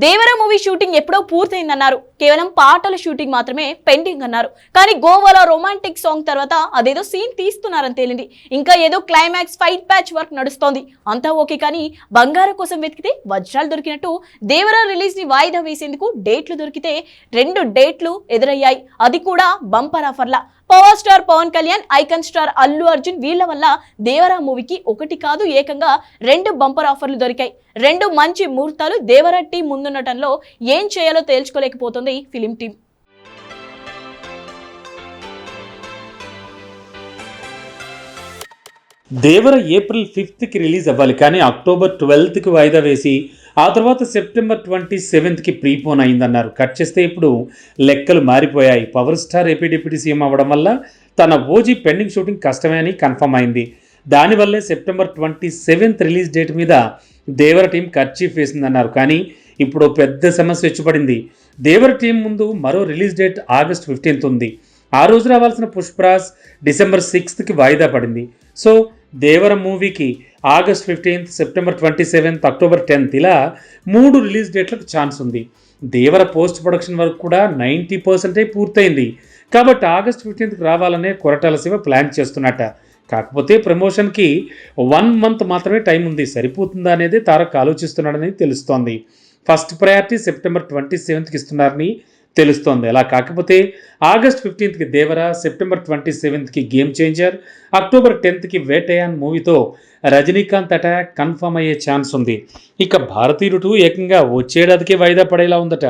దేవర movie shooting ఎప్పుడో పూర్తయిందన్నారు. కేవలం పాటల షూటింగ్ మాత్రమే పెండింగ్ అన్నారు. కానీ గోవాలో రొమాంటిక్ సాంగ్ తర్వాత అదేదో సీన్ తీస్తున్నారని తేలింది. ఇంకా ఏదో క్లైమాక్స్ ఫైట్ ప్యాచ్ వర్క్ నడుస్తోంది. అంతా ఓకే కానీ బంగారం కోసం వెతికితే వజ్రాలు దొరికినట్టు దేవర రిలీజ్ని వాయిదా వేసేందుకు డేట్లు దొరికితే రెండు డేట్లు ఎదురయ్యాయి. అది కూడా bumper ఆఫర్లా. Power star Pawan Kalyan icon star Allu Arjun వీళ్ళ వల్ల దేవరా మూవీకి ఒకటి కాదు ఏకంగా రెండు బంపర్ ఆఫర్లు దొరికాయి. రెండు మంచి ముహూర్తాలు దేవరా టీం ముందుండటంలో ఏం చేయాలో తేల్చుకోలేకపోతుంది ఫిలిం టీం. దేవర ఏప్రిల్ ఫిఫ్త్కి రిలీజ్ అవ్వాలి కానీ అక్టోబర్ ట్వెల్త్కి వాయిదా వేసి ఆ తర్వాత సెప్టెంబర్ ట్వంటీ సెవెంత్కి ప్రీపోన్ అయిందన్నారు. కట్ చేస్తే ఇప్పుడు లెక్కలు మారిపోయాయి. Power star AP deputy CM అవ్వడం వల్ల తన ఓజీ పెండింగ్ షూటింగ్ కష్టమే అని కన్ఫర్మ్ అయింది. దానివల్లే September twenty seventh release date మీద దేవర టీం కర్చీఫ్ వేసిందన్నారు. కానీ ఇప్పుడు పెద్ద సమస్య వచ్చిపడింది దేవర టీం ముందు మరో రిలీజ్ డేట్ ఆగస్ట్ ఫిఫ్టీన్త్ ఉంది. ఆ రోజు రావాల్సిన పుష్పరాజ్ డిసెంబర్ సిక్స్త్కి వాయిదా పడింది. సో దేవర మూవీకి August fifteenth September twenty seventh October tenth ఇలా మూడు రిలీజ్ డేట్లకు ఛాన్స్ ఉంది. దేవర పోస్ట్ ప్రొడక్షన్ వరకు కూడా నైంటీ పర్సెంటే పూర్తయింది. కాబట్టి ఆగస్ట్ ఫిఫ్టీన్త్కి రావాలనే కొరటాల శివ ప్లాన్ చేస్తున్నట్ట కాకపోతే ప్రమోషన్కి వన్ మంత్ మాత్రమే టైం ఉంది. సరిపోతుందా అనేది తారక్ ఆలోచిస్తున్నాడని తెలుస్తోంది. ఫస్ట్ ప్రయారిటీ సెప్టెంబర్ ట్వంటీ సెవెంత్కి ఇస్తున్నారని తెలుస్తోంది. అలా కాకపోతే ఆగస్ట్ ఫిఫ్టీన్త్కి దేవరా సెప్టెంబర్ ట్వంటీ సెవెంత్కి గేమ్ చేంజర్ అక్టోబర్ టెన్త్కి వేటయాన్ మూవీతో రజనీకాంత్ అటాక్ కన్ఫర్మ్ అయ్యే ఛాన్స్ ఉంది. ఇక భారతీయుడు టూ ఏకంగా వచ్చేడాదికే వాయిదా పడేలా ఉందట.